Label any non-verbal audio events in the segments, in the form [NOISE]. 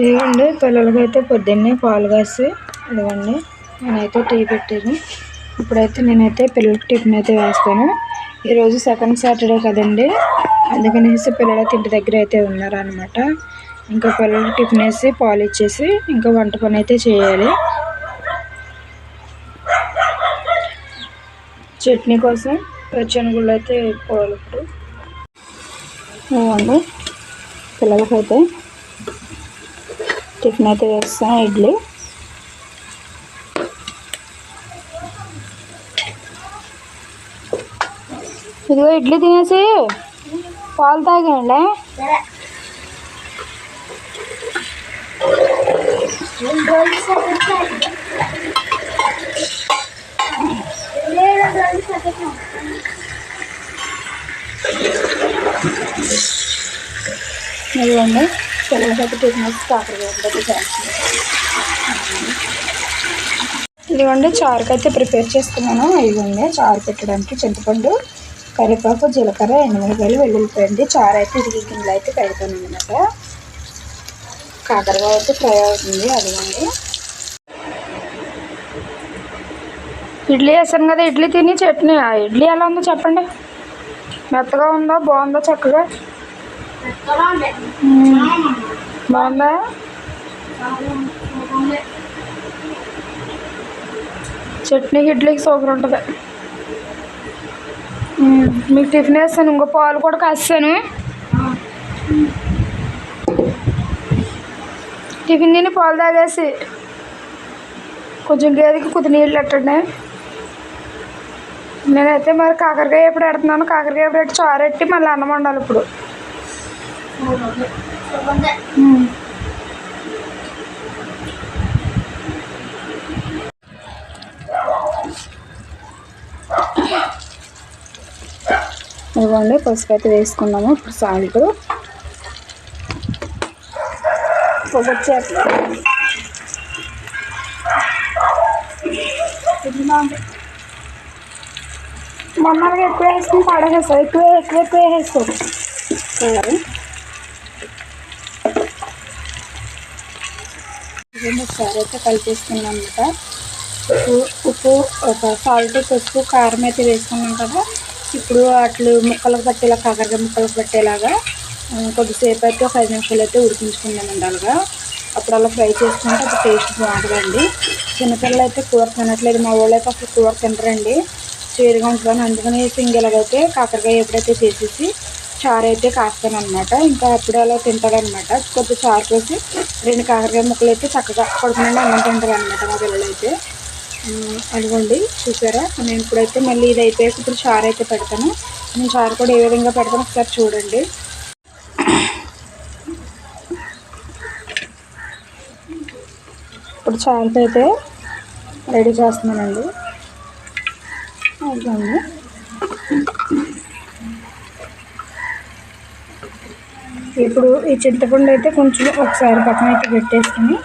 ఇదిగోండి పిల్లలకైతే పొద్దున్నే పాలు కాసి ఇదిగోండి నేనైతే టీ పెట్టాను. ఇప్పుడైతే నేనైతే పిల్లలకి టిఫిన్ అయితే వేస్తాను. ఈరోజు సెకండ్ సాటర్డే కదండి అందుకనేసి పిల్లలైతే ఇంటి దగ్గర అయితే ఉన్నారనమాట ఇంకా పిల్లలకి టిఫిన్ వేసి పాలు ఇచ్చేసి ఇంకా వంట పని అయితే చేయాలి. చట్నీ కోసం పచ్చనిగుళ్ళు అయితే పోవాలి ఇప్పుడు. పిల్లలకైతే టిఫిన్ అయితే వేస్తాను ఇడ్లీ ఇదిగో ఇడ్లీ తినేసి పాలు తాగండి ఇదిగోండి పిల్లలకైతే చేస్తున్నాను ఇదిగోండి చారుకి అయితే ప్రిపేర్ చేసుకున్నాను. ఇదిగోండి చారు పెట్టడానికి చింతపండు కరివేపాకు జీలకర్ర ఎండుమిరపకాయలు వెల్లుల్లిపోయింది చారు అయితే ఇరిగి గిన్నెలు అయితే కడతాను అనమాట కాకరకాయ అయితే ఫ్రై అవుతుంది అదిగోండి. ఇడ్లీ వేసాను కదా ఇడ్లీ తిని చట్నీ ఆ ఇడ్లీ ఎలా ఉందో చెప్పండి. మెత్తగా ఉందో బాగుందో చక్కగా? బాగుందా చట్నీ ఇడ్లీకి సూపర్ ఉంటుంది. మీకు టిఫిన్ వేస్తాను ఇంకో పాలు కూడా కాస్తాను. టిఫిన్ తిని పాలు తాగేసి కొంచెం గేదెకి కొద్ది నీళ్ళు పెట్టండి. నేనైతే మరి కాకరకాయ ఎప్పుడు పెడుతున్నాను. కాకరకాయ ఎప్పుడు పెట్టి చారెట్టి మళ్ళీ అన్నం వండాలి ఇప్పుడు. ఇవ్వండి పసుపు అయితే వేసుకున్నాము. ఇప్పుడు సాల్ట్ పొగొచ్చేట్లేదు మొన్నగా ఎక్కువ వేసుకుని పడగేస్తారు ఎక్కువ ఎక్కువ ఎక్కువ వేస్తావు కలర్ ఒకసారి అయితే కలిపేసుకున్నాం అనమాట ఉప్పు ఉప్పు ఒక సాల్ట్ పసుపు కారం అయితే వేసుకున్నాం కదా. ఇప్పుడు అట్లు ముక్కలకు పట్టేలా కాకరకాయ ముక్కలకు పట్టేలాగా కొద్దిసేపు అయితే ఒక ఐదు నిమిషాలు అయితే ఉడికించుకుందామండి అలాగా అప్పుడు అలా ఫ్రై చేసుకుంటే అది టేస్ట్ బాగుంటుందండి. చిన్నపిల్లలు అయితే కూర తినట్లేదు మా వాళ్ళు అయితే అసలు కూర తినరండి. చేరుగా ఉంటుందని అందుకని సింగిల్గైతే కాకరకాయ ఎప్పుడైతే చేసేసి చారు అయితే కాస్తాను అనమాట ఇంకా అప్పుడు అలా తింటారనమాట కొద్ది చారు పోసి రెండు కాకరకాయ ముక్కలు అయితే చక్కగా పడుకునండి అన్నం తింటారు అనమాట మా పిల్లలు అయితే అదిగోండి చూసారా? నేను ఇప్పుడైతే మళ్ళీ ఇది అయిపోయాక ఇప్పుడు చారు అయితే పెడతాను. నేను చారు కూడా ఏ విధంగా పెడతాను ఒకసారి చూడండి. ఇప్పుడు చారుతో అయితే రెడీ చేస్తున్నానండి. అదిగోండి. ఇప్పుడు ఈ చింతపండు అయితే కొంచెం ఒకసారి పక్కన అయితే పెట్టేసుకుని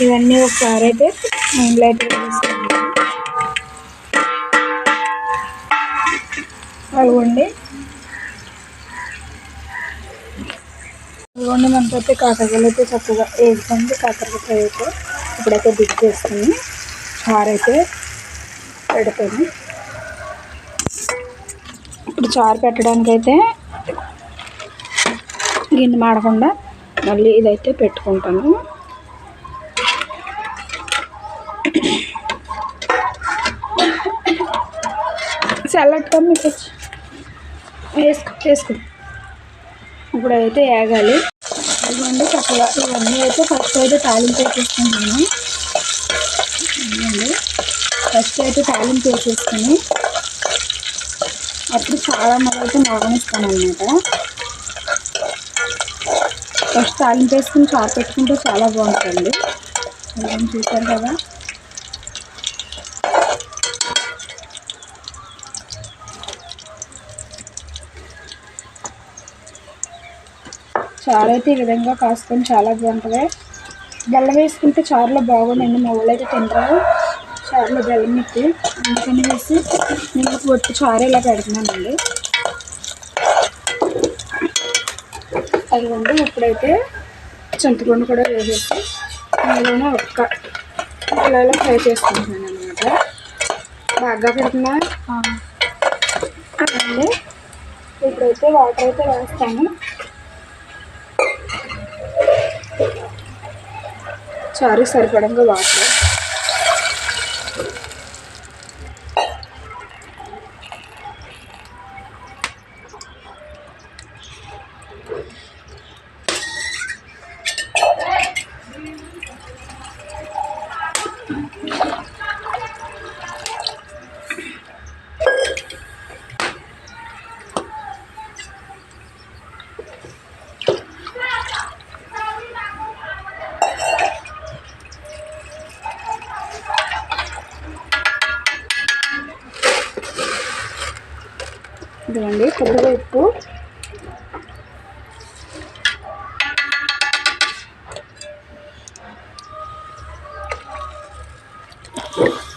ఇవన్నీ ఒకసారి అయితే నూనెలో అయితే వేసేసుకోండి అదిగోండి అదిగోండి మనకైతే కాకరకాయలు అయితే చక్కగా వేసుకోండి కాకరకాయ అయితే ఇప్పుడైతే డిప్ చేసుకుని చారు అయితే పెడతాను. ఇప్పుడు చారు పెట్టడానికి అయితే గిన్నె మాడకుండా మళ్ళీ ఇదైతే పెట్టుకుంటాను. సలాడ్ మీకు వేసుకు వేసుకో వేసుకో. ఇప్పుడైతే వేగాలి ఇదిగోండి చక్కగా ఇవన్నీ అయితే ఫస్ట్ అయితే తాలింపు వేసేసుకుంటాను ఇదిగోండి ఫస్ట్ అయితే తాలింపు వేసేసుకుని అప్పుడు చాలా మొదలైతే మగనిస్తాను అనమాట ఫస్ట్ తాలింపు వేసుకుని చారు పెట్టుకుంటే చాలా బాగుంటుంది. మనం చూసారు కదా? చారు అయితే ఈ విధంగా కాసుకొని చాలా బాగుంటుంది. బెల్లం వేసుకుంటే చారులో బాగుందండి మా వాళ్ళు అయితే తింటారు. చారులో బెల్లం ఎత్తి అందుకని వేసి నేను ఒట్టి చారు ఇలా పెడుతున్నానండి. అదిగోండి ఇప్పుడైతే చింతపండు కూడా వేసేసి అందులోనే ఒక్క ఇలా ఫ్రై చేసుకుంటున్నాను అనమాట బాగా పెడుతున్నా? అండి ఇప్పుడైతే వాటర్ అయితే వేస్తాను. చారు సరిపడంగా వాటర్ ఇదిగోండి కొద్దిగా ఉప్పు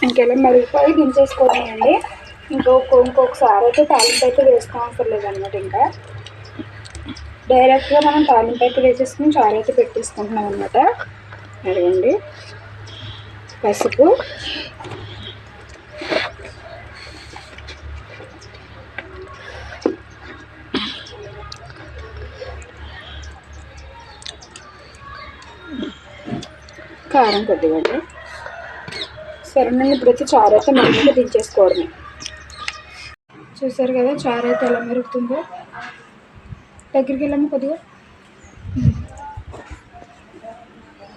ఇంకెలా మరిగిపోయి దించేసుకోవాలండి ఇంకొక ఇంకొకసారి అయితే తాలింపు అయితే వేసుకోవసరం లేదన్నమాట ఇంకా. డైరెక్ట్గా మనం తాలింపు అయితే వేసేసుకుని చారు అయితే పెట్టేసుకుంటున్నాం అనమాట అదిగోండి. పసుపు. కారం కొద్దిగా అండి సరేనండి ఇప్పుడైతే చారు అయితే మెల్లగా దించేసుకోవడమే. చూసారు కదా చారు అయితే ఎలా మెరుగుతుందో? దగ్గరికి వెళ్ళాము కొద్దిగా.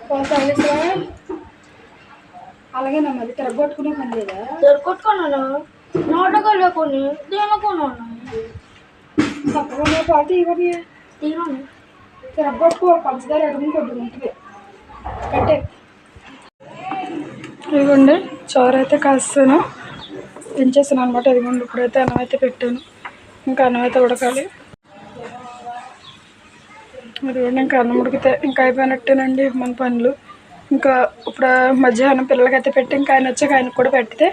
కొనసాగిస్తా అలాగే నా మధ్య తిరగొట్టుకునే పని లేదా? దొరుకుతున్నాను నాటకాలు కొన్ని దేనుకున్నాను తప్పకుండా పాటు ఇవన్నీ తిరగొట్టుకో పంచదార ఎడమ కొద్దిగా ఉంటుంది. కట్టే ఇదిగోండి చారు అయితే కాస్తాను దించేసాను అనమాట ఇదిగోండి ఇప్పుడైతే అన్నం అయితే పెట్టాను. ఇంకా అన్నం అయితే ఉడకాలి. ఇదిగోండి ఇంకా అన్నం ఉడికితే ఇంకా అయిపోయినట్టేనండి మన పనులు. ఇంకా ఇప్పుడు మధ్యాహ్నం పిల్లలకైతే పెట్టి ఇంకా ఆయన వచ్చాక ఆయనకు కూడా పెట్టితే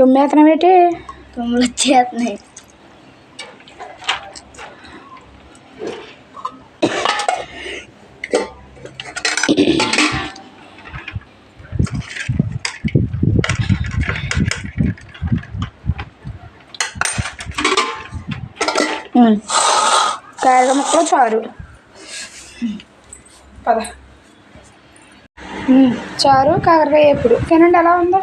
తుమ్మేతనం ఏంటి తొమ్మిది వచ్చేస్తున్నాయి కాయల ముక్కలు చారు. పద. చారు కాకరకాయ ఎప్పుడు. తినండి ఎలా ఉందో?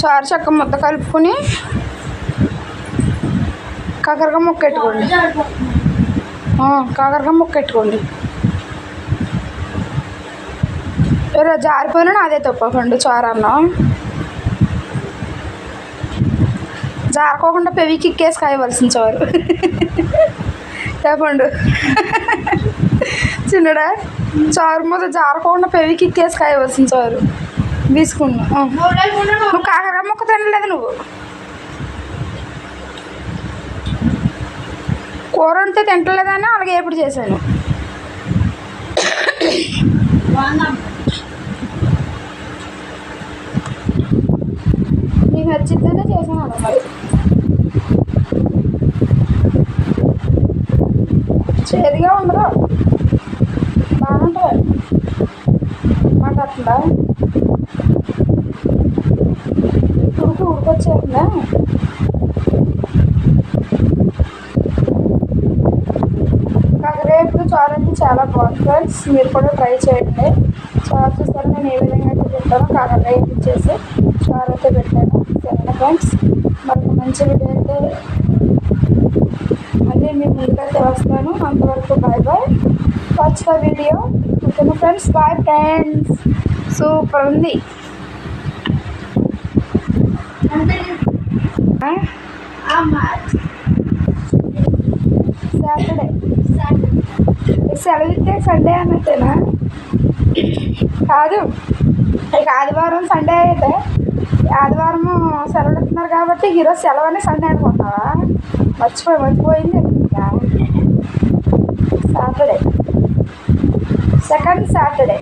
చారు చక్క ముద్ద కలుపుకొని కాకరకాయ ముక్క పెట్టుకోండి కాకరకాయ ముక్క పెట్టుకోండి ఎవరో జారిపోయినా అదే తప్పకండి చారు అన్నం. జారకోకుండా పెవి కిక్కేసి కాయవలసిన చారు. [LAUGHS] చెప్పండు [LAUGHS] చిన్నడా? చారు మీద జారకుండా పెవికిక్కేసి కిక్కేసి కాయవలసిన చారు తీసుకున్నా. నువ్వు కాకరకాయ మొక్క తినలేదు నువ్వు. కూర ఉంటే తింటలేదని అలాగే ఎప్పుడు చేశాను. నీకు నచ్చిద్దనే చేశాను అలా మరి. చేదుగా ఉండదు బాగుంటుంది మాట వస్తుందా ఉడికి ఉడికొచ్చేస్తుందా రేపు చారు అంటే చాలా బాగుంది ఫ్రెండ్స్ మీరు కూడా ట్రై చేయండి. చారు చూస్తారు నేను ఏ విధంగా అయితే తింటానో కాకరకాయ ఇచ్చేసి చారు అయితే పెట్టాను. సరేనా ఫ్రెండ్స్ మరి మంచి వీడియో అయితే నేను మీ ముందుకైతే వస్తాను. అంతవరకు bye bye watch the video ఓకేనా ఫ్రెండ్స్ బాయ్ ఫ్రెండ్స్ సూపర్ ఉంది. సాటర్డే సెలవు ఇస్తే సండే అన్నట్టేనా? కాదు. ఇక ఆదివారం సండే అయితే ఆదివారం సెలవులు ఇస్తున్నారు కాబట్టి ఈరోజు సెలవు అని సండే అనుకుంటున్నావా? మర్చిపోయి మర్చిపోయింది. Saturday second Saturday